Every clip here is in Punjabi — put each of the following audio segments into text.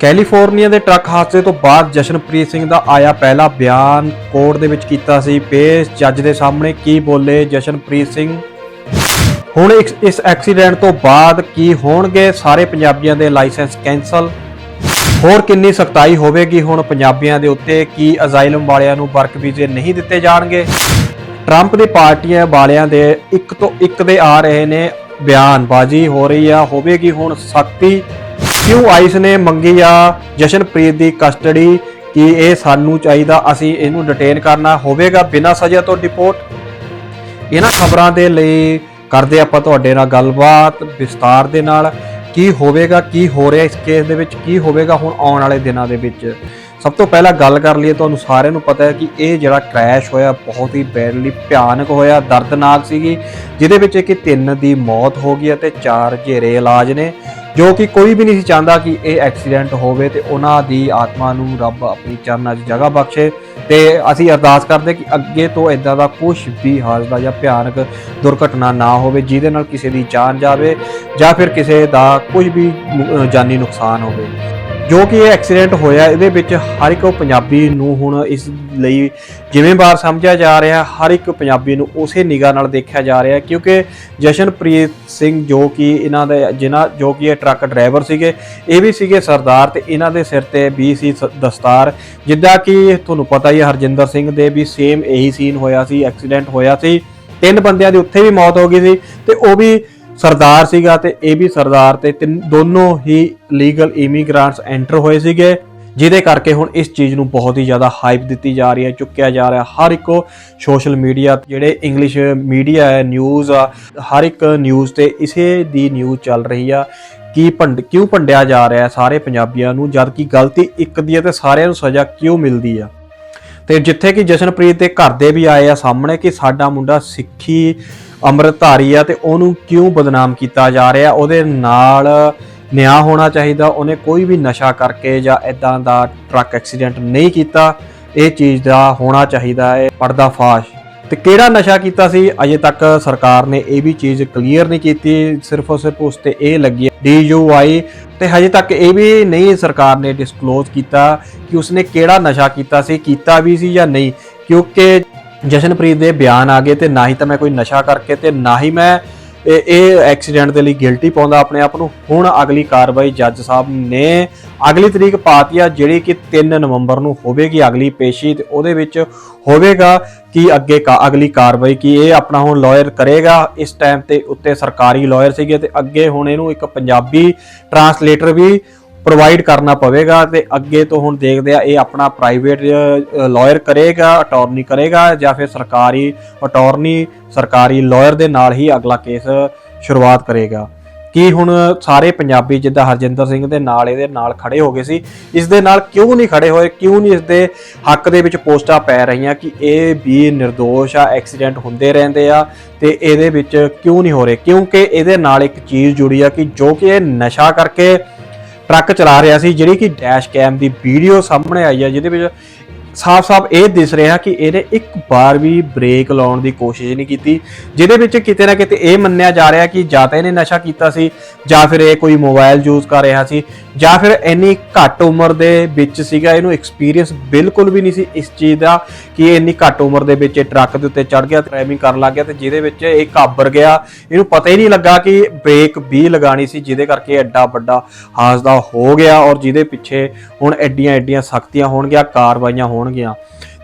ਕੈਲੀਫੋਰਨੀਆ ਦੇ ਟਰੱਕ ਹਾਦਸੇ ਤੋਂ ਬਾਅਦ ਜਸ਼ਨਪ੍ਰੀਤ ਸਿੰਘ ਦਾ ਆਇਆ ਪਹਿਲਾ ਬਿਆਨ ਕੋਰਟ ਦੇ ਵਿੱਚ ਕੀਤਾ ਸੀ। ਪੇਸ਼ ਜੱਜ ਦੇ ਸਾਹਮਣੇ ਕੀ ਬੋਲੇ ਜਸ਼ਨਪ੍ਰੀਤ ਸਿੰਘ? ਹੁਣ ਇਸ- ਐਕਸੀਡੈਂਟ ਤੋਂ ਬਾਅਦ ਕੀ ਹੋਣਗੇ? ਸਾਰੇ ਪੰਜਾਬੀਆਂ ਦੇ ਲਾਇਸੈਂਸ ਕੈਂਸਲ। ਹੋਰ ਕਿੰਨੀ ਸਖਤਾਈ ਹੋਵੇਗੀ? ਹੁਣ ਪੰਜਾਬੀਆਂ ਦੇ ਉੱਤੇ ਕੀ ਅਜ਼ਾਈਲਮ ਵਾਲਿਆਂ ਨੂੰ ਵਰਕ ਵੀਜ਼ੇ ਨਹੀਂ ਦਿੱਤੇ ਜਾਣਗੇ? ਟਰੰਪ ਦੀ ਪਾਰਟੀਆਂ ਵਾਲਿਆਂ ਦੇ ਇੱਕ ਤੋਂ ਇੱਕ ਦੇ ਆ ਰਹੇ ਨੇ ਬਿਆਨਬਾਜ਼ੀ ਹੋ ਰਹੀ ਆ, ਹੋਵੇਗੀ ਹੁਣ ਸਖਤੀ। ਕਿਉਂ ਆਈਸ ਨੇ ਮੰਗੀ ਆ ਜਸ਼ਨਪ੍ਰੀਤ ਦੀ ਕਸਟਡੀ ਕਿ ਇਹ ਸਾਨੂੰ ਚਾਹੀਦਾ, ਅਸੀਂ ਇਹਨੂੰ ਡਿਟੇਨ ਕਰਨਾ ਹੋਵੇਗਾ ਬਿਨਾਂ ਸਜ਼ਾ ਤੋਂ ਡਿਪੋਰਟ ਇਹਨਾਂ ਖਬਰਾਂ ਦੇ ਲਈ ਕਰਦੇ ਆਪਾਂ ਤੁਹਾਡੇ ਨਾਲ ਗੱਲਬਾਤ ਵਿਸਤਾਰ ਦੇ ਨਾਲ। ਕੀ ਹੋਵੇਗਾ, ਕੀ ਹੋ ਰਿਹਾ ਇਸ ਕੇਸ ਦੇ ਵਿੱਚ, ਕੀ ਹੋਵੇਗਾ ਹੁਣ ਆਉਣ ਵਾਲੇ ਦਿਨਾਂ ਦੇ ਵਿੱਚ? ਸਭ ਤੋਂ ਪਹਿਲਾਂ ਗੱਲ ਕਰ ਲਈਏ, ਤੁਹਾਨੂੰ ਸਾਰਿਆਂ ਨੂੰ ਪਤਾ ਹੈ ਕਿ ਇਹ ਜਿਹੜਾ ਕ੍ਰੈਸ਼ ਹੋਇਆ ਬਹੁਤ ਹੀ ਬੈਡਲੀ ਭਿਆਨਕ ਹੋਇਆ, ਦਰਦਨਾਕ ਸੀਗੀ, ਜਿਹਦੇ ਵਿੱਚ ਕਿ ਤਿੰਨ ਦੀ ਮੌਤ ਹੋ ਗਈ ਅਤੇ ਚਾਰ ਘੇਰੇ ਇਲਾਜ ਨੇ। ਜੋ ਕਿ ਕੋਈ ਵੀ ਨਹੀਂ ਸੀ ਚਾਹੁੰਦਾ ਕਿ ਇਹ ਐਕਸੀਡੈਂਟ ਹੋਵੇ ਤੇ ਉਹਨਾਂ ਦੀ ਆਤਮਾ ਨੂੰ ਰੱਬ ਆਪਣੀ ਚਰਨਾਂ 'ਚ ਜਗ੍ਹਾ ਬਖਸ਼ੇ ਤੇ ਅਸੀਂ ਅਰਦਾਸ ਕਰਦੇ ਕਿ ਅੱਗੇ ਤੋਂ ਇਦਾਂ ਦਾ ਕੁਝ ਵੀ ਹਾਦਸਾ ਜਾਂ ਭਿਆਨਕ ਦੁਰਘਟਨਾ ਨਾ ਹੋਵੇ, ਜਿਹਦੇ ਨਾਲ ਕਿਸੇ ਦੀ ਜਾਨ ਜਾਵੇ ਜਾਂ ਫਿਰ ਕਿਸੇ ਦਾ ਕੋਈ ਵੀ ਜਾਨੀ ਨੁਕਸਾਨ ਹੋਵੇ। ਜੋ ਕਿ ਇਹ ਐਕਸੀਡੈਂਟ ਹੋਇਆ, ਇਹਦੇ ਵਿੱਚ ਹਰ ਇੱਕ ਪੰਜਾਬੀ ਨੂੰ ਹੁਣ ਇਸ ਲਈ ਜ਼ਿੰਮੇਵਾਰ ਸਮਝਿਆ ਜਾ ਰਿਹਾ, ਹਰ ਇੱਕ ਪੰਜਾਬੀ ਨੂੰ ਉਸੇ ਨਿਗਾਹ ਨਾਲ ਦੇਖਿਆ ਜਾ ਰਿਹਾ, ਕਿਉਂਕਿ ਜਸ਼ਨਪ੍ਰੀਤ ਸਿੰਘ ਜੋ ਕਿ ਇਹਨਾਂ ਦੇ, ਜਿਨ੍ਹਾਂ ਜੋ ਕਿ ਇਹ ਟਰੱਕ ਡਰਾਈਵਰ ਸੀਗੇ, ਇਹ ਵੀ ਸੀਗੇ ਸਰਦਾਰ ਤੇ ਇਹਨਾਂ ਦੇ ਸਿਰ ਤੇ ਵੀ ਸੀ ਸ- ਦਸਤਾਰ। ਜਿੱਦਾਂ ਕਿ ਤੁਹਾਨੂੰ ਪਤਾ ਹੀ ਹੈ ਹਰਜਿੰਦਰ ਸਿੰਘ ਦੇ ਵੀ ਸੇਮ ਇਹੀ ਸੀਨ ਹੋਇਆ ਸੀ, ਐਕਸੀਡੈਂਟ ਹੋਇਆ ਸੀ। ਤਿੰਨ ਬੰਦਿਆਂ ਦੀ ਉੱਥੇ ਵੀ ਮੌਤ ਹੋ ਗਈ ਸੀ ਤੇ ਉਹ ਵੀ ਸਰਦਾਰ ਸੀਗਾ ਤੇ ਇਹ ਵੀ ਸਰਦਾਰ ਤੇ ਤਿੰਨ ਦੋਨੋਂ ਹੀ ਲੀਗਲ ਇਮੀਗ੍ਰੈਂਟਸ ਐਂਟਰ ਹੋਏ ਸੀਗੇ, ਜਿਹਦੇ ਕਰਕੇ ਹੁਣ ਇਸ ਚੀਜ਼ ਨੂੰ ਬਹੁਤ ਹੀ ਜ਼ਿਆਦਾ ਹਾਈਪ ਦਿੱਤੀ ਜਾ ਰਹੀ ਹੈ, ਚੁੱਕਿਆ ਜਾ ਰਿਹਾ। ਹਰ ਇੱਕ ਸੋਸ਼ਲ ਮੀਡੀਆ ਜਿਹੜੇ ਇੰਗਲਿਸ਼ ਮੀਡੀਆ ਹੈ ਨਿਊਜ਼ ਆ, ਹਰ ਇੱਕ ਨਿਊਜ਼ ਤੇ ਇਸੇ ਦੀ ਨਿਊਜ਼ ਚੱਲ ਰਹੀ ਆ। ਕੀ ਭੰਡ ਕਿਉਂ ਭੰਡਿਆ ਜਾ ਰਿਹਾ ਸਾਰੇ ਪੰਜਾਬੀਆਂ ਨੂੰ, ਜਦ ਕਿ ਗਲਤੀ ਇੱਕ ਦੀ ਹੈ ਤੇ ਸਾਰਿਆਂ ਨੂੰ ਸਜ਼ਾ ਕਿਉਂ ਮਿਲਦੀ ਆ? ਤੇ ਜਿੱਥੇ ਕਿ ਜਸ਼ਨਪ੍ਰੀਤ ਦੇ ਘਰ ਦੇ ਵੀ ਆਏ ਆ ਸਾਹਮਣੇ ਕਿ ਸਾਡਾ ਮੁੰਡਾ ਸਿੱਖੀ ਅੰਮ੍ਰਿਤਧਾਰੀ ਆ ਤੇ ਉਹਨੂੰ ਕਿਉਂ ਬਦਨਾਮ ਕੀਤਾ ਜਾ ਰਿਹਾ? ਉਹਦੇ ਨਾਲ ਨਿਆਂ ਹੋਣਾ ਚਾਹੀਦਾ, ਉਹਨੇ ਕੋਈ ਵੀ ਨਸ਼ਾ ਕਰਕੇ ਜਾਂ ਇਦਾਂ ਦਾ ਟਰੱਕ ਐਕਸੀਡੈਂਟ ਨਹੀਂ ਕੀਤਾ, ਇਹ ਚੀਜ਼ ਦਾ ਹੋਣਾ ਚਾਹੀਦਾ ਹੈ, ਪਰਦਾ ਫਾਸ਼। ਤੇ ਕਿਹੜਾ ਨਸ਼ਾ ਕੀਤਾ ਸੀ? ਅਜੇ ਤੱਕ ਸਰਕਾਰ ਨੇ ਇਹ ਵੀ ਚੀਜ਼ ਕਲੀਅਰ ਨਹੀਂ ਕੀਤੀ, ਸਿਰਫ ਔਰ ਸਿਰਫ ਉਸ ਤੇ ਇਹ ਲੱਗੀ ਹੈ। DUI ਤੇ ਹਜੇ ਤੱਕ ਇਹ ਵੀ ਨਹੀਂ ਸਰਕਾਰ ਨੇ ਡਿਸਕਲੋਜ਼ ਕੀਤਾ ਕਿ ਉਸਨੇ ਕਿਹੜਾ ਨਸ਼ਾ ਕੀਤਾ ਸੀ, ਕੀਤਾ ਵੀ ਸੀ ਜਾਂ ਨਹੀਂ, ਕਿਉਂਕਿ ਜਸ਼ਨਪ੍ਰੀਤ ਦੇ ਬਿਆਨ ਆ ਗਏ ਤੇ ਨਾ ਹੀ ਤਾਂ ਮੈਂ ਕੋਈ ਨਸ਼ਾ ਕਰਕੇ ਤੇ ਨਾ ਹੀ ਮੈਂ ਇਹ ਇਹ ਐਕਸੀਡੈਂਟ ਦੇ ਲਈ ਗਿਲਟੀ ਪਾਉਂਦਾ ਆਪਣੇ ਆਪ ਨੂੰ। ਹੁਣ ਅਗਲੀ ਕਾਰਵਾਈ ਜੱਜ ਸਾਹਿਬ ਨੇ ਅਗਲੀ ਤਰੀਕ ਪਾਤੀ ਆ, ਜਿਹੜੀ ਕਿ 3 ਨਵੰਬਰ ਨੂੰ ਹੋਵੇਗੀ ਅਗਲੀ ਪੇਸ਼ੀ ਤੇ ਉਹਦੇ ਵਿੱਚ ਹੋਵੇਗਾ ਕਿ ਅੱਗੇ ਕਾ, ਅਗਲੀ ਕਾਰਵਾਈ ਕੀ ਇਹ ਆਪਣਾ ਹੁਣ ਲਾਇਰ ਕਰੇਗਾ। ਇਸ ਟਾਈਮ ਤੇ ਉੱਤੇ ਸਰਕਾਰੀ ਲਾਇਰ ਸੀਗੇ ਤੇ ਅੱਗੇ ਹੁਣ ਇਹਨੂੰ ਇੱਕ ਪੰਜਾਬੀ ਟਰਾਂਸਲੇਟਰ ਵੀ ਪ੍ਰੋਵਾਈਡ ਕਰਨਾ ਪਵੇਗਾ ਤੇ ਅੱਗੇ ਤੋਂ ਹੁਣ ਦੇਖਦੇ ਆ ਇਹ ਆਪਣਾ ਪ੍ਰਾਈਵੇਟ ਲਾਇਰ ਕਰੇਗਾ ਅਟਾਰਨੀ ਕਰੇਗਾ ਜਾਂ ਫਿਰ ਸਰਕਾਰੀ ਅਟਾਰਨੀ ਸਰਕਾਰੀ ਲਾਇਰ ਦੇ ਨਾਲ ਹੀ ਅਗਲਾ ਕੇਸ ਸ਼ੁਰੂਆਤ ਕਰੇਗਾ। ਕਿ ਹੁਣ ਸਾਰੇ ਪੰਜਾਬੀ ਜਿੱਦਾਂ ਹਰਜਿੰਦਰ ਸਿੰਘ ਦੇ ਨਾਲ ਇਹਦੇ ਨਾਲ ਖੜੇ ਹੋ ਗਏ ਸੀ, ਇਸ ਦੇ ਨਾਲ ਕਿਉਂ ਨਹੀਂ ਖੜੇ ਹੋਏ, ਕਿਉਂ ਨਹੀਂ ਇਸ ਦੇ ਹੱਕ ਦੇ ਵਿੱਚ ਪੋਸਟਾਂ ਪੈ ਰਹੀਆਂ ਕਿ ਇਹ ਵੀ નિર્ਦੋਸ਼ ਆ ਐਕਸੀਡੈਂਟ ਹੁੰਦੇ ਰਹਿੰਦੇ ਆ ਤੇ ਇਹਦੇ ਵਿੱਚ ਕਿਉਂ ਨਹੀਂ ਹੋ ਰਹੇ? ਕਿਉਂਕਿ ਇਹਦੇ ਨਾਲ ਇੱਕ ਚੀਜ਼ ਜੁੜੀ ਆ ਕਿ ਜੋ ਕਿ ਇਹ ਨਸ਼ਾ ਕਰਕੇ ਟਰੱਕ ਚਲਾ ਰਿਹਾ ਸੀ, ਜਿਹੜੀ ਕਿ ਡੈਸ਼ ਕੈਮ ਦੀ ਵੀਡੀਓ ਸਾਹਮਣੇ ਆਈ ਹੈ ਜਿਹਦੇ ਵਿੱਚ ਸਾਫ਼-ਸਾਫ਼ ਇਹ ਦਿਸ ਰਿਹਾ ਕਿ ਇਹਨੇ ਇੱਕ ਵਾਰ ਵੀ ਬ੍ਰੇਕ ਲਾਉਣ ਦੀ ਕੋਸ਼ਿਸ਼ ਨਹੀਂ ਕੀਤੀ, ਜਿਹਦੇ ਵਿੱਚ ਕਿਤੇ ਨਾ ਕਿਤੇ ਇਹ ਮੰਨਿਆ ਜਾ ਰਿਹਾ ਕਿ ਜਾਂ ਤਾਂ ਇਹਨੇ ਨਸ਼ਾ ਕੀਤਾ ਸੀ, ਜਾਂ ਫਿਰ ਇਹ ਕੋਈ ਮੋਬਾਈਲ ਯੂਜ਼ ਕਰ ਰਿਹਾ ਸੀ, ਜਾਂ ਫਿਰ ਇੰਨੀ ਘੱਟ ਉਮਰ ਦੇ ਵਿੱਚ ਸੀਗਾ, ਇਹਨੂੰ ਐਕਸਪੀਰੀਅੰਸ ਬਿਲਕੁਲ ਵੀ ਨਹੀਂ ਸੀ ਇਸ ਚੀਜ਼ ਦਾ ਕਿ ਇੰਨੀ ਘੱਟ ਉਮਰ ਦੇ ਵਿੱਚ ਇਹ ਟਰੱਕ ਦੇ ਉੱਤੇ ਚੜ ਗਿਆ ਡਰਾਈਵਿੰਗ ਕਰਨ ਲੱਗ ਗਿਆ ਤੇ ਜਿਹਦੇ ਵਿੱਚ ਇਹ ਘਾਬਰ ਗਿਆ। ਇਹਨੂੰ ਪਤਾ ਹੀ ਨਹੀਂ ਲੱਗਾ ਕਿ ਬ੍ਰੇਕ ਵੀ ਲਗਾਣੀ ਸੀ, ਜਿਹਦੇ ਕਰਕੇ ਐਡਾ ਵੱਡਾ ਹਾਦਸਾ ਹੋ ਗਿਆ ਔਰ ਜਿਹਦੇ ਪਿੱਛੇ ਹੁਣ ਐਡੀਆਂ ਐਡੀਆਂ ਸਖਤੀਆਂ ਹੋਣਗੀਆਂ, ਕਾਰਵਾਈਆਂ ਹੋਣ ਹੋਣਗੀਆਂ।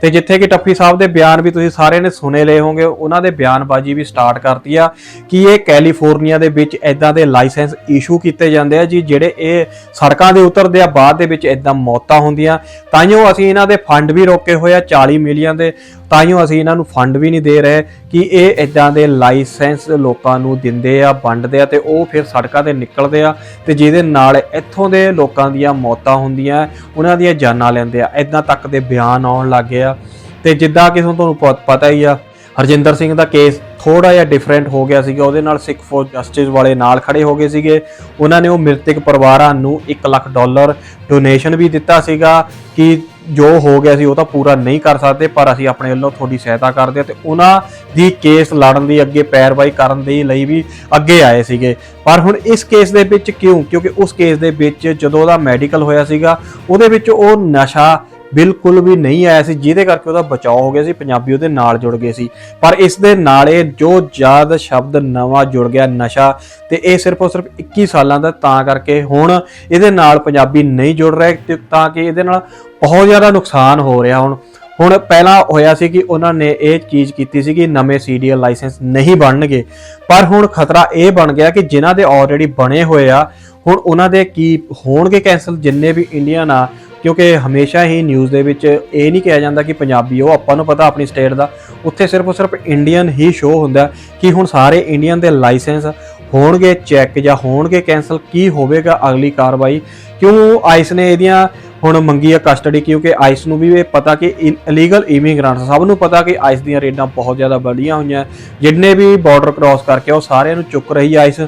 ਤੇ ਜਿੱਥੇ ਕਿ ਟੱਪੀ ਸਾਹਿਬ ਦੇ ਬਿਆਨ ਵੀ ਤੁਸੀਂ ਸਾਰਿਆਂ ਨੇ ਸੁਨੇ ਲਏ ਹੋਗੇ ਉਹਨਾਂ ਦੇ ਬਿਆਨਬਾਜ਼ੀ ਵੀ ਸਟਾਰਟ ਕਰਤੀ ਆ ਕਿ ਇਹ ਕੈਲੀਫੋਰਨੀਆ ਦੇ ਵਿੱਚ ਐਦਾਂ ਦੇ ਲਾਇਸੈਂਸ ਇਸ਼ੂ ਕੀਤੇ ਜਾਂਦੇ ਆ ਜੀ, ਜਿਹੜੇ ਇਹ ਸੜਕਾਂ ਦੇ ਉਤਰਦੇ ਆ, ਬਾਅਦ ਦੇ ਵਿੱਚ ਐਦਾਂ ਮੌਤਾਂ ਹੁੰਦੀਆਂ। ਤਾਂ ਤਾਈਓ ਅਸੀਂ ਇਹਨਾਂ ਦੇ ਫੰਡ ਵੀ ਰੋਕੇ ਹੋਏ ਆ 40 ਮਿਲੀਅਨ ਦੇ। ਤਾਈਓ ਅਸੀਂ ਇਹਨਾਂ ਨੂੰ ਫੰਡ ਵੀ ਨਹੀਂ ਦੇ ਰਹੇ ਕਿ ਇਹ ਐਦਾਂ ਦੇ ਲਾਇਸੈਂਸ ਲੋਕਾਂ ਨੂੰ ਦਿੰਦੇ ਆ, ਵੰਡਦੇ ਆ ਤੇ ਉਹ ਫਿਰ ਸੜਕਾਂ ਤੇ ਨਿਕਲਦੇ ਆ ਤੇ ਜਿਹਦੇ ਨਾਲ ਇੱਥੋਂ ਦੇ ਲੋਕਾਂ ਦੀਆਂ ਮੌਤਾਂ ਹੁੰਦੀਆਂ, ਉਹਨਾਂ ਦੀਆਂ ਜਾਨਾਂ ਲੈਂਦੇ ਆ। ਐਦਾਂ ਤੱਕ ਦੇ ਬਿਆਨ ਆਉਣ ਲੱਗ ਗਏ ਆ। ਤੇ ਜਿੱਦਾਂ ਕਿ ਹੁਣ ਤੁਹਾਨੂੰ ਪ- ਪਤਾ ਹੀ ਆ, ਹਰਜਿੰਦਰ ਸਿੰਘ ਦਾ ਕੇਸ ਥੋੜਾ ਜਿਹਾ ਡਿਫਰੈਂਟ ਹੋ ਗਿਆ ਸੀਗਾ। ਉਹਦੇ ਨਾਲ ਸਿੱਖ ਫੋਰ ਜਸਟਿਸ ਵਾਲੇ ਨਾਲ ਖੜੇ ਹੋ ਗਏ ਸੀਗੇ। ਉਹਨਾਂ ਨੇ ਉਹ ਮ੍ਰਿਤਕ ਪਰਿਵਾਰਾਂ ਨੂੰ 1 ਲੱਖ ਡਾਲਰ ਡੋਨੇਸ਼ਨ ਵੀ ਦਿੱਤਾ ਸੀਗਾ ਕਿ ਜੋ ਹੋ ਗਿਆ ਸੀ ਉਹ ਤਾਂ ਪੂਰਾ ਨਹੀਂ ਕਰ ਸਕਦੇ, ਪਰ ਅਸੀਂ ਆਪਣੇ ਵੱਲੋਂ ਤੁਹਾਡੀ ਸਹਾਇਤਾ ਕਰਦੇ ਹਾਂ ਤੇ ਉਹਨਾਂ ਦੀ ਕੇਸ ਲੜਨ ਦੀ ਅੱਗੇ ਪੈਰਵਾਈ ਕਰਨ ਦੇ ਲਈ ਵੀ ਅੱਗੇ ਆਏ ਸੀਗੇ। ਪਰ ਹੁਣ ਇਸ ਕੇਸ ਦੇ ਵਿੱਚ ਕਿਉਂ? ਕਿਉਂਕਿ ਉਸ ਕੇਸ ਦੇ ਵਿੱਚ ਜਦੋਂ ਉਹਦਾ ਮੈਡੀਕਲ ਹੋਇਆ ਸੀਗਾ, ਉਹਦੇ ਵਿੱਚ ਉਹ ਨਸ਼ਾ ਬਿਲਕੁਲ ਵੀ ਨਹੀਂ ਆਇਆ ਸੀ, ਜਿਹਦੇ ਕਰਕੇ ਉਹਦਾ ਬਚਾਅ ਹੋ ਗਿਆ ਸੀ, ਪੰਜਾਬੀ ਉਹਦੇ ਨਾਲ ਜੁੜ ਗਏ ਸੀ। ਪਰ ਇਸ ਦੇ ਨਾਲ ਇਹ ਜੋ ਯਾਦ ਸ਼ਬਦ ਨਵਾਂ ਜੁੜ ਗਿਆ ਨਸ਼ਾ, ਤੇ ਇਹ ਸਿਰਫ ਉਹ ਸਿਰਫ 21 ਸਾਲਾਂ ਦਾ, ਤਾਂ ਕਰਕੇ ਹੁਣ ਇਹਦੇ ਨਾਲ ਪੰਜਾਬੀ ਨਹੀਂ ਜੁੜ ਰਹੇ, ਤੇ ਤਾਂ ਕਿ ਇਹਦੇ ਨਾਲ ਬਹੁਤ ਜ਼ਿਆਦਾ ਨੁਕਸਾਨ ਹੋ ਰਿਹਾ ਹੁਣ। ਹੁਣ ਪਹਿਲਾਂ ਹੋਇਆ ਸੀ ਕਿ ਉਹਨਾਂ ਨੇ ਇਹ ਚੀਜ਼ ਕੀਤੀ ਸੀ ਕਿ ਨਵੇਂ ਸੀਡੀਐਲ ਲਾਇਸੈਂਸ ਨਹੀਂ ਬਣਨਗੇ। ਪਰ ਹੁਣ ਖਤਰਾ ਇਹ ਬਣ ਗਿਆ ਕਿ ਜਿਨ੍ਹਾਂ ਦੇ ਆਲਰੇਡੀ ਬਣੇ ਹੋਏ ਆ, ਹੁਣ ਉਹਨਾਂ ਦੇ ਕੀ ਹੋਣਗੇ ਕੈਨਸਲ ਜਿੰਨੇ ਵੀ ਇੰਡੀਅਨ ਆ ਕਿਉਂਕਿ ਹਮੇਸ਼ਾ ਹੀ ਨਿਊਜ਼ ਦੇ ਵਿੱਚ ਇਹ ਨਹੀਂ ਕਿਹਾ ਜਾਂਦਾ ਕਿ ਪੰਜਾਬੀ ਉਹ ਆਪਾਂ ਨੂੰ ਪਤਾ ਆਪਣੀ ਸਟੇਟ ਦਾ। ਉੱਥੇ ਸਿਰਫ ਔਰ ਸਿਰਫ ਇੰਡੀਅਨ ਹੀ ਸ਼ੋ ਹੁੰਦਾ ਕਿ ਹੁਣ ਸਾਰੇ ਇੰਡੀਅਨ ਦੇ ਲਾਇਸੈਂਸ ਹੋਣਗੇ ਚੈੱਕ ਜਾਂ ਹੋਣਗੇ ਕੈਨਸਲ ਕੀ ਹੋਵੇਗਾ ਅਗਲੀ ਕਾਰਵਾਈ। ਕਿਉਂ ਆਈਸ ਨੇ ਇਹਦੀਆਂ ਹੁਣ ਮੰਗੀ ਆ ਕਸਟਡੀ ਕਿਉਂਕਿ ਆਈਸ ਨੂੰ ਵੀ ਇਹ ਪਤਾ ਕਿ ਇਲੀਗਲ ਇਮੀਗ੍ਰੈਂਟਸ ਸਭ ਨੂੰ ਪਤਾ ਕਿ ਆਈਸ ਦੀਆਂ ਰੇਡਾਂ ਬਹੁਤ ਜ਼ਿਆਦਾ ਵੱਡੀਆਂ ਹੋਈਆਂ ਜਿੰਨੇ ਵੀ ਬਾਰਡਰ ਕ੍ਰਾਸ ਕਰਕੇ ਉਹ ਸਾਰਿਆਂ ਨੂੰ ਚੁੱਕ ਰਹੀ ਆਈਸ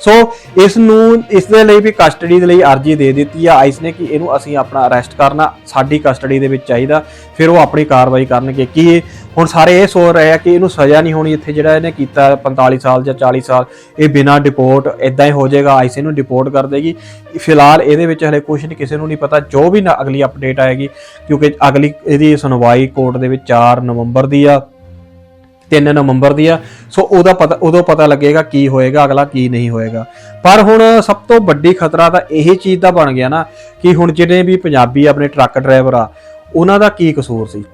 ਸੋ ਇਸ ਨੂੰ, ਇਸ ਦੇ ਲਈ ਵੀ ਕਸਟਡੀ ਦੇ ਲਈ ਅਰਜ਼ੀ ਦੇ ਦਿੱਤੀ ਆ। ਆਈਸ ਨੇ ਕਿ ਇਹਨੂੰ ਅਸੀਂ ਆਪਣਾ ਅਰੈਸਟ ਕਰਨਾ, ਸਾਡੀ ਕਸਟਡੀ ਦੇ ਵਿੱਚ ਚਾਹੀਦਾ, ਫਿਰ ਉਹ ਆਪਣੀ ਕਾਰਵਾਈ ਕਰਨਗੇ। ਕਿ ਇਹ- ਹੁਣ ਸਾਰੇ ਇਹ ਸੋਚ ਰਹੇ ਆ ਕਿ ਇਹਨੂੰ ਸਜ਼ਾ ਨਹੀਂ ਹੋਣੀ, ਇੱਥੇ ਜਿਹੜਾ ਇਹਨੇ ਕੀਤਾ 45 ਸਾਲ ਜਾਂ 40 ਸਾਲ, ਇਹ ਬਿਨਾਂ ਡਿਪੋਰਟ ਇਦਾਂ ਹੀ ਹੋ ਜਾਏਗਾ, ਆਈਸ ਇਹਨੂੰ ਡਿਪੋਰਟ ਕਰ ਦੇਗੀ। ਫਿਲਹਾਲ ਇਹਦੇ ਵਿੱਚ ਹਲੇ ਕੁਝ ਨਹੀਂ, ਕਿਸੇ ਨੂੰ ਨਹੀਂ ਪਤਾ, ਜੋ ਵੀ ਨਾ ਅਗਲੀ ਅਪਡੇਟ ਆਏਗੀ, ਕਿਉਂਕਿ ਅਗਲੀ, ਇਹਦੀ ਸੁਣਵਾਈ ਕੋਰਟ ਦੇ ਵਿੱਚ 4 ਨਵੰਬਰ ਦੀ ਆ। 3 ਨਵੰਬਰ ਦੀ ਆ। ਸੋ ਉਹਦਾ ਪਤਾ ਉਦੋਂ ਪਤਾ ਲੱਗੇਗਾ ਕੀ ਹੋਏਗਾ, ਅਗਲਾ ਕੀ ਨਹੀਂ ਹੋਏਗਾ। ਪਰ ਹੁਣ ਸਭ ਤੋਂ ਵੱਡੀ ਖਤਰਾ ਤਾਂ ਇਹ ਚੀਜ਼ ਦਾ ਬਣ ਗਿਆ ਨਾ ਕਿ ਹੁਣ ਜਿਹੜੇ ਵੀ ਪੰਜਾਬੀ ਆਪਣੇ ਟਰੱਕ ਡਰਾਈਵਰ ਆ, ਉਹਨਾਂ ਦਾ ਕੀ ਕਸੂਰ ਸੀ?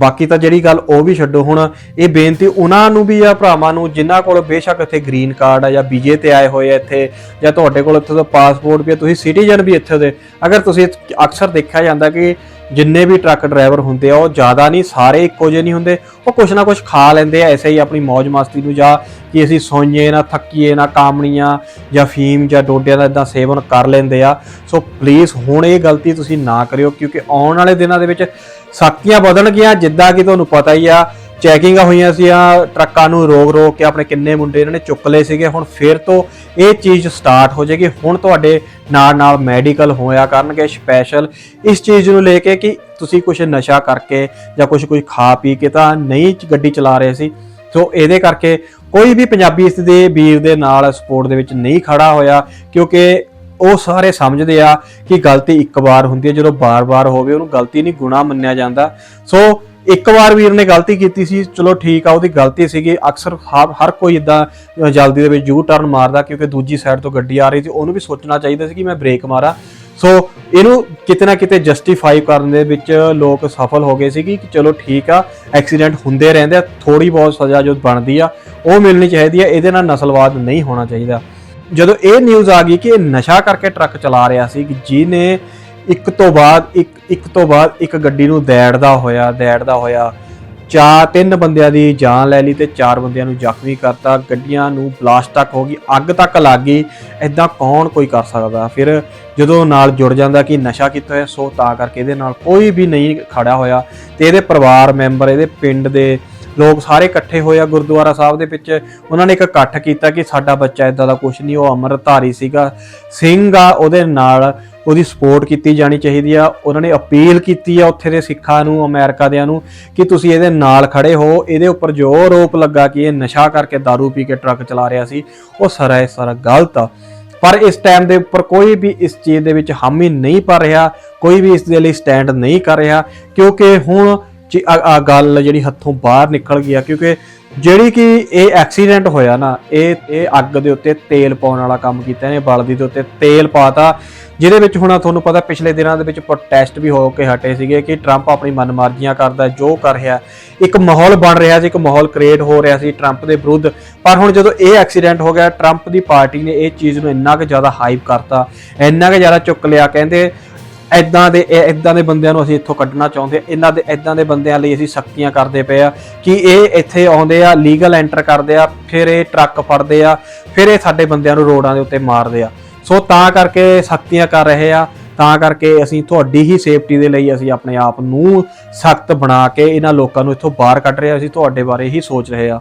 ਬਾਕੀ ਤਾਂ ਜਿਹੜੀ ਗੱਲ ਉਹ ਵੀ ਛੱਡੋ ਹੁਣ, ਇਹ ਬੇਨਤੀ ਉਹਨਾਂ ਨੂੰ ਵੀ ਆ, ਭਰਾਵਾਂ ਨੂੰ, ਜਿਨ੍ਹਾਂ ਕੋਲ ਬੇਸ਼ੱਕ ਇੱਥੇ ਗ੍ਰੀਨ ਕਾਰਡ ਆ ਜਾਂ ਵੀਜ਼ੇ ਤੇ ਆਏ ਹੋਏ ਆ ਇੱਥੇ, ਜਾਂ ਤੁਹਾਡੇ ਕੋਲ ਇੱਥੇ ਦਾ ਪਾਸਪੋਰਟ ਵੀ ਆ, ਤੁਸੀਂ ਸਿਟੀਜ਼ਨ ਵੀ ਇੱਥੇ ਦੇ। ਅਗਰ ਤੁਸੀਂ ਅਕਸਰ ਦੇਖਿਆ ਜਾਂਦਾ ਕਿ ਜਿੰਨੇ ਵੀ ਟਰੱਕ ਡਰਾਈਵਰ ਹੁੰਦੇ ਆ, ਉਹ ਜ਼ਿਆਦਾ ਨਹੀਂ, ਸਾਰੇ ਇੱਕੋ ਜਿਹੇ ਨਹੀਂ ਹੁੰਦੇ। ਉਹ ਕੁਛ ਨਾ ਕੁਛ ਖਾ ਲੈਂਦੇ ਆ, ਐਸੇ ਹੀ ਆਪਣੀ ਮौज ਮਸਤੀ ਨੂੰ, ਜਾਂ ਕਿ ਅਸੀਂ ਸੋਈਏ ਨਾ, ਥੱਕੀਏ ਨਾ ਕਾਮਣੀਆਂ ਜਾਂ ਫੀਮ ਜਾਂ ਡੋਡਿਆਂ ਦਾ ਇਦਾਂ ਸੇਵਨ ਕਰ ਲੈਂਦੇ ਆ। ਸੋ ਪਲੀਜ਼ ਹੁਣ ਇਹ ਗਲਤੀ ਤੁਸੀਂ ਨਾ ਕਰਿਓ, ਕਿਉਂਕਿ ਆਉਣ ਵਾਲੇ ਦਿਨਾਂ ਦੇ ਵਿੱਚ ਸਖਤੀਆਂ ਬਦਲਣਗੀਆਂ ਜਿੱਦਾਂ ਕਿ ਤੁਹਾਨੂੰ ਪਤਾ ਹੀ ਆ ਚੈਕਿੰਗਾਂ ਹੋਈਆਂ ਸੀ ਆ, ਟਰੱਕਾਂ ਨੂੰ ਰੋਕ ਰੋਕ ਕੇ ਆਪਣੇ ਕਿੰਨੇ ਮੁੰਡੇ ਇਹਨਾਂ ਨੇ ਚੁੱਕ ਲਏ ਸੀਗੇ। ਹੁਣ ਫਿਰ ਤੋਂ ਇਹ ਚੀਜ਼ ਸਟਾਰਟ ਹੋ ਜਾਏਗੀ। ਹੁਣ ਤੁਹਾਡੇ ਨਾਲ ਨਾਲ ਮੈਡੀਕਲ ਹੋਇਆ ਕਰਨਗੇ ਸਪੈਸ਼ਲ ਇਸ ਚੀਜ਼ ਨੂੰ ਲੈ ਕੇ ਕਿ ਤੁਸੀਂ ਕੁਝ ਨਸ਼ਾ ਕਰਕੇ ਜਾਂ ਕੁਝ ਕੁਝ ਖਾ ਪੀ ਕੇ ਤਾਂ ਨਹੀਂ ਗੱਡੀ ਚਲਾ ਰਹੇ ਸੀ। ਸੋ ਇਹਦੇ ਕਰਕੇ ਕੋਈ ਵੀ ਪੰਜਾਬੀ ਇਸ ਦੇ ਵੀਰ ਦੇ ਨਾਲ ਸਪੋਰਟ ਦੇ ਵਿੱਚ ਨਹੀਂ ਖੜਾ ਹੋਇਆ, ਕਿਉਂਕਿ ਉਹ ਸਾਰੇ ਸਮਝਦੇ ਆ ਕਿ ਗਲਤੀ ਇੱਕ ਵਾਰ ਹੁੰਦੀ ਹੈ। ਜਦੋਂ ਬਾਰ-ਬਾਰ ਹੋਵੇ ਉਹਨੂੰ ਗਲਤੀ ਨਹੀਂ ਗੁਨਾਹ ਮੰਨਿਆ ਜਾਂਦਾ। ਸੋ ਇੱਕ ਵਾਰ ਵੀਰ ਨੇ ਗਲਤੀ ਕੀਤੀ ਸੀ, ਚਲੋ ਠੀਕ ਆ, ਉਹਦੀ ਗਲਤੀ ਸੀਗੀ। ਅਕਸਰ ਹਰ ਹਰ ਕੋਈ ਇਦਾਂ ਜਲਦੀ ਦੇ ਵਿੱਚ ਯੂ ਟਰਨ ਮਾਰਦਾ, ਕਿਉਂਕਿ ਦੂਜੀ ਸਾਈਡ ਤੋਂ ਗੱਡੀ ਆ ਰਹੀ ਸੀ, ਉਹਨੂੰ ਵੀ ਸੋਚਣਾ ਚਾਹੀਦਾ ਸੀ ਕਿ ਮੈਂ ਬ੍ਰੇਕ ਮਾਰਾਂ। ਸੋ ਇਹਨੂੰ ਕਿਤੇ ਨਾ ਕਿਤੇ ਜਸਟੀਫਾਈ ਕਰਨ ਦੇ ਵਿੱਚ ਲੋਕ ਸਫਲ ਹੋ ਗਏ ਸੀ ਕਿ ਚਲੋ ਠੀਕ ਆ ਐਕਸੀਡੈਂਟ ਹੁੰਦੇ ਰਹਿੰਦੇ ਆ ਥੋੜੀ ਬਹੁਤ ਸਜ਼ਾ ਜੋ ਬਣਦੀ ਆ, ਉਹ ਮਿਲਣੀ ਚਾਹੀਦੀ ਆ, ਇਹਦੇ ਨਾਲ ਨਸਲਵਾਦ ਨਹੀਂ ਹੋਣਾ ਚਾਹੀਦਾ। ਜਦੋਂ ਇਹ ਨਿਊਜ਼ ਆ ਗਈ ਕਿ ਇਹ ਨਸ਼ਾ ਕਰਕੇ ਟਰੱਕ ਚਲਾ ਰਿਹਾ ਸੀ ਜਿਹਨੇ ਇੱਕ ਤੋਂ ਬਾਅਦ ਇੱਕ ਇੱਕ ਤੋਂ ਬਾਅਦ ਇੱਕ ਗੱਡੀ ਨੂੰ ਦੈੜਦਾ ਹੋਇਆ ਦੈੜਦਾ ਹੋਇਆ ਚਾਰ, ਤਿੰਨ ਬੰਦਿਆਂ ਦੀ ਜਾਨ ਲੈ ਲਈ ਤੇ ਚਾਰ ਬੰਦਿਆਂ ਨੂੰ ਜ਼ਖਮੀ ਕਰਤਾ। ਗੱਡੀਆਂ ਨੂੰ ਬਲਾਸਟ ਤੱਕ ਹੋ ਗਈ, ਅੱਗ ਤੱਕ ਲੱਗ ਗਈ। ਐਦਾਂ ਕੌਣ ਕੋਈ ਕਰ ਸਕਦਾ? ਫਿਰ ਜਦੋਂ ਨਾਲ ਜੁੜ ਜਾਂਦਾ ਕਿ ਨਸ਼ਾ ਕੀਤਾ ਹੋਇਆ, ਸੋ ਤਾਂ ਕਰਕੇ ਇਹਦੇ ਨਾਲ ਕੋਈ ਵੀ ਨਹੀਂ ਖੜਾ ਹੋਇਆ ਤੇ ਇਹਦੇ ਪਰਿਵਾਰ ਮੈਂਬਰ, ਇਹਦੇ ਪਿੰਡ ਦੇ ਲੋਕ ਸਾਰੇ ਇਕੱਠੇ ਹੋਏ ਆ ਗੁਰਦੁਆਰਾ ਸਾਹਿਬ ਦੇ ਵਿੱਚ। ਉਹਨਾਂ ਨੇ ਇੱਕ ਇਕੱਠ ਕੀਤਾ ਕਿ ਸਾਡਾ ਬੱਚਾ ਇਦਾਂ ਦਾ ਕੁਝ ਨਹੀਂ, ਉਹ ਅੰਮ੍ਰਿਤਧਾਰੀ ਸੀਗਾ। ਸਿੰਘ ਆ, ਉਹਦੇ ਨਾਲ ਉਹਦੀ ਸਪੋਰਟ ਕੀਤੀ ਜਾਣੀ ਚਾਹੀਦੀ ਆ। ਉਹਨਾਂ ਨੇ ਅਪੀਲ ਕੀਤੀ ਆ ਉੱਥੇ ਦੇ ਸਿੱਖਾਂ ਨੂੰ, ਅਮਰੀਕਾ ਦਿਆਂ ਨੂੰ, ਕਿ ਤੁਸੀਂ ਇਹਦੇ ਨਾਲ ਖੜੇ ਹੋ। ਇਹਦੇ ਉੱਪਰ ਜੋ ਆਰੋਪ ਲੱਗਾ ਕਿ ਇਹ ਨਸ਼ਾ ਕਰਕੇ दारू ਪੀ ਕੇ ਟਰੱਕ ਚਲਾ ਰਿਹਾ ਸੀ, ਉਹ ਸਰਾ ਸਰਾ ਗਲਤ ਆ। ਪਰ ਇਸ ਟਾਈਮ ਦੇ ਉੱਪਰ ਕੋਈ ਵੀ ਇਸ ਚੀਜ਼ ਦੇ ਵਿੱਚ ਹਾਮੀ ਨਹੀਂ ਭਰ ਰਿਹਾ, ਕੋਈ ਵੀ ਇਸ ਦੇ ਲਈ ਸਟੈਂਡ ਨਹੀਂ ਕਰ ਰਿਹਾ, ਕਿਉਂਕਿ ਹੁਣ ਜੀ, ਆ ਗੱਲ ਜਿਹੜੀ ਹੱਥੋਂ ਬਾਹਰ ਨਿਕਲ ਗਈ ਆ, ਕਿਉਂਕਿ ਜਿਹੜੀ ਕਿ ਇਹ ਐਕਸੀਡੈਂਟ ਹੋਇਆ ਨਾ, ਇਹ ਇਹ ਅੱਗ ਦੇ ਉੱਤੇ ਤੇਲ ਪਾਉਣ ਵਾਲਾ ਕੰਮ ਕੀਤਾ ਇਹਨੇ ਬਲਦੀ ਦੇ ਉੱਤੇ ਤੇਲ ਪਾਤਾ, ਜਿਹਦੇ ਵਿੱਚ ਹੁਣ ਤੁਹਾਨੂੰ ਪਤਾ ਪਿਛਲੇ ਦਿਨਾਂ ਦੇ ਵਿੱਚ ਪ੍ਰੋਟੈਸਟ ਵੀ ਹੋ ਕੇ ਹਟੇ ਸੀਗੇ ਕਿ ਟਰੰਪ ਆਪਣੀ ਮਨਮਰਜ਼ੀਆਂ ਕਰਦਾ, ਜੋ ਕਰ ਰਿਹਾ, ਇੱਕ ਮਾਹੌਲ ਬਣ ਰਿਹਾ ਸੀ, ਇੱਕ ਮਾਹੌਲ ਕ੍ਰੀਏਟ ਹੋ ਰਿਹਾ ਸੀ ਟਰੰਪ ਦੇ ਵਿਰੁੱਧ, ਪਰ ਹੁਣ ਜਦੋਂ ਇਹ ਐਕਸੀਡੈਂਟ ਹੋ ਗਿਆ ਟਰੰਪ ਦੀ ਪਾਰਟੀ ਨੇ ਇਹ ਚੀਜ਼ ਨੂੰ ਇੰਨਾ ਕੁ ਜ਼ਿਆਦਾ ਹਾਈਪ ਕਰਤਾ, ਇੰਨਾ ਕੁ ਜ਼ਿਆਦਾ ਚੁੱਕ ਲਿਆ, ਕਹਿੰਦੇ ਐਦਾਂ ਦੇ, ਇਹ ਐਦਾਂ ਦੇ ਬੰਦਿਆਂ ਨੂੰ ਅਸੀਂ ਇੱਥੋਂ ਕੱਢਣਾ ਚਾਹੁੰਦੇ ਹਾਂ। ਇਹਨਾਂ ਦੇ ਐਦਾਂ ਦੇ ਬੰਦਿਆਂ ਲਈ ਅਸੀਂ ਸਖਤੀਆਂ ਕਰਦੇ ਪਏ ਆ ਕਿ ਇਹ ਇੱਥੇ ਆਉਂਦੇ ਆ ਲੀਗਲ ਐਂਟਰ ਕਰਦੇ ਆ, ਫਿਰ ਇਹ ਟਰੱਕ ਫੜਦੇ ਆ, ਫਿਰ ਇਹ ਸਾਡੇ ਬੰਦਿਆਂ ਨੂੰ ਰੋਡਾਂ ਦੇ ਉੱਤੇ ਮਾਰਦੇ ਆ। ਸੋ ਤਾਂ ਕਰਕੇ ਸਖਤੀਆਂ ਕਰ ਰਹੇ ਆ, ਤਾਂ ਕਰਕੇ ਅਸੀਂ ਤੁਹਾਡੀ ਹੀ ਸੇਫਟੀ ਦੇ ਲਈ ਅਸੀਂ ਆਪਣੇ ਆਪ ਨੂੰ ਸਖਤ ਬਣਾ ਕੇ ਇਹਨਾਂ ਲੋਕਾਂ ਨੂੰ ਇੱਥੋਂ ਬਾਹਰ ਕੱਢ ਰਹੇ ਆ। ਅਸੀਂ ਤੁਹਾਡੇ ਬਾਰੇ ਹੀ ਸੋਚ ਰਹੇ ਆ।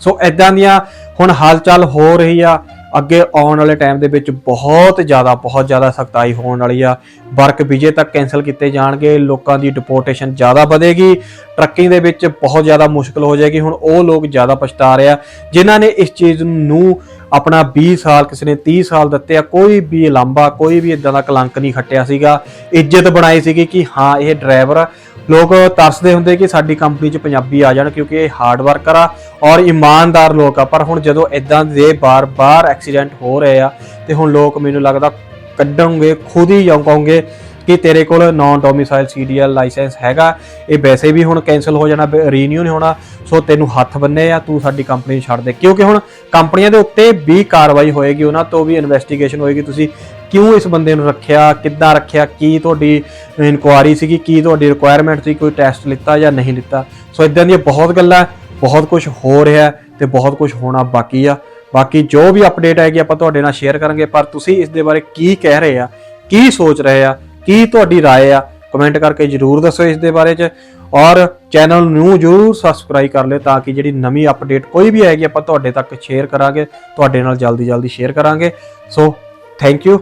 ਸੋ ਐਦਾਂ ਦੀਆਂ ਹੁਣ ਹਾਲਚਾਲ ਹੋ ਰਹੀ ਆ। ਅੱਗੇ ਆਉਣ ਵਾਲੇ ਟਾਈਮ ਦੇ ਵਿੱਚ ਬਹੁਤ ਜ਼ਿਆਦਾ ਬਹੁਤ ਜ਼ਿਆਦਾ ਸਖਤਾਈ ਹੋਣ ਵਾਲੀ ਆ। ਵਰਕ ਵੀਜ਼ੇ ਤੱਕ ਕੈਨਸਲ ਕੀਤੇ ਜਾਣਗੇ, ਲੋਕਾਂ ਦੀ ਡਿਪੋਰਟੇਸ਼ਨ ਜ਼ਿਆਦਾ ਵਧੇਗੀ ਟਰੱਕਿੰਗ ਦੇ ਵਿੱਚ ਬਹੁਤ ਜ਼ਿਆਦਾ ਮੁਸ਼ਕਲ ਹੋ ਜਾਏਗੀ। ਹੁਣ ਉਹ ਲੋਕ ਜ਼ਿਆਦਾ ਪਛਤਾ ਰਹੇ ਆ, ਜਿਨ੍ਹਾਂ ਨੇ ਇਸ ਚੀਜ਼ ਨੂੰ ਆਪਣਾ 20 ਸਾਲ, ਕਿਸੇ ਨੇ 30 ਸਾਲ ਦਿੱਤੇ ਆ, ਕੋਈ ਵੀ ਲਾਂਬਾ ਕੋਈ ਵੀ ਇਦਾਂ ਦਾ ਕਲੰਕ ਨਹੀਂ ਖੱਟਿਆ ਸੀਗਾ। ਇੱਜ਼ਤ ਬਣਾਈ ਸੀਗੀ ਕਿ ਹਾਂ, ਇਹ ਡਰਾਈਵਰ ਲੋਕ ਤਰਸਦੇ ਹੁੰਦੇ ਕਿ ਸਾਡੀ ਕੰਪਨੀ 'ਚ ਪੰਜਾਬੀ ਆ ਜਾਣ ਕਿਉਂਕਿ ਇਹ ਹਾਰਡ ਵਰਕਰ ਆ ਔਰ ਇਮਾਨਦਾਰ ਲੋਕ ਆ। ਪਰ ਹੁਣ ਜਦੋਂ ਇਦਾਂ ਦੇ ਬਾਰ-ਬਾਰ ਐਕਸੀਡੈਂਟ ਹੋ ਰਹੇ ਆ ਤੇ ਹੁਣ ਲੋਕ ਮੈਨੂੰ ਲੱਗਦਾ ਕੱਢਣਗੇ, ਖੁਦ ਹੀ ਜਾਉਂ ਕਹੋਗੇ ਕਿ ਤੇਰੇ ਕੋਲ ਨਾਨ ਡੋਮਿਸਾਈਲ ਸੀਡੀਐਲ ਲਾਇਸੈਂਸ ਹੈਗਾ, ਇਹ ਵੈਸੇ ਵੀ ਹੁਣ ਕੈਨਸਲ ਹੋ ਜਾਣਾ ਰੀਨਿਊ ਨਹੀਂ ਹੋਣਾ, ਸੋ ਤੈਨੂੰ ਹੱਥ ਬੰਨੇ ਆ, ਤੂੰ ਸਾਡੀ ਕੰਪਨੀ ਛੱਡ ਦੇ। ਕਿਉਂਕਿ ਹੁਣ ਕੰਪਨੀਆਂ ਦੇ ਉੱਤੇ ਵੀ ਕਾਰਵਾਈ ਹੋਏਗੀ, ਉਹਨਾਂ ਤੋਂ ਵੀ ਇਨਵੈਸਟੀਗੇਸ਼ਨ ਹੋਏਗੀ, ਤੁਸੀਂ ਕਿਉਂ ਇਸ ਬੰਦੇ ਨੂੰ ਰੱਖਿਆ ਕਿੱਦਾਂ ਰੱਖਿਆ ਕੀ ਤੁਹਾਡੀ ਇਨਕੁਆਇਰੀ ਸੀਗੀ ਕੀ ਤੁਹਾਡੀ ਰਿਕੁਆਇਰਮੈਂਟ ਸੀ ਕੋਈ ਟੈਸਟ ਲਿੱਤਾ ਜਾਂ ਨਹੀਂ ਲਿੱਤਾ ਸੋ ਇਦਾਂ ਦੀਆਂ ਬਹੁਤ ਗੱਲਾਂ ਬਹੁਤ ਕੁਝ ਹੋ ਰਿਹਾ ਤੇ ਬਹੁਤ ਕੁਝ ਹੋਣਾ ਬਾਕੀ ਆ ਬਾਕੀ ਜੋ ਵੀ ਅਪਡੇਟ ਆਏਗੀ ਆਪਾਂ ਤੁਹਾਡੇ ਨਾਲ ਸ਼ੇਅਰ ਕਰਾਂਗੇ ਪਰ ਤੁਸੀਂ ਇਸ ਦੇ ਬਾਰੇ ਕੀ ਕਹਿ ਰਹੇ ਆ ਕੀ ਸੋਚ ਰਹੇ ਆ ਕੀ ਤੁਹਾਡੀ رائے ਆ ਕਮੈਂਟ ਕਰਕੇ ਜਰੂਰ ਦੱਸੋ ਇਸ ਦੇ ਬਾਰੇ ਚ ਔਰ ਚੈਨਲ ਨੂੰ ਜਰੂਰ ਸਬਸਕ੍ਰਾਈਬ ਕਰ ਲਿਓ ਤਾਂ ਕਿ ਜਿਹੜੀ ਨਵੀਂ ਅਪਡੇਟ ਕੋਈ ਵੀ ਆਏਗੀ ਆਪਾਂ ਤੁਹਾਡੇ ਤੱਕ ਸ਼ੇਅਰ ਕਰਾਂਗੇ ਤੁਹਾਡੇ ਨਾਲ ਜਲਦੀ ਜਲਦੀ ਸ਼ੇਅਰ ਕਰਾਂਗੇ ਸੋ ਥੈਂਕ ਯੂ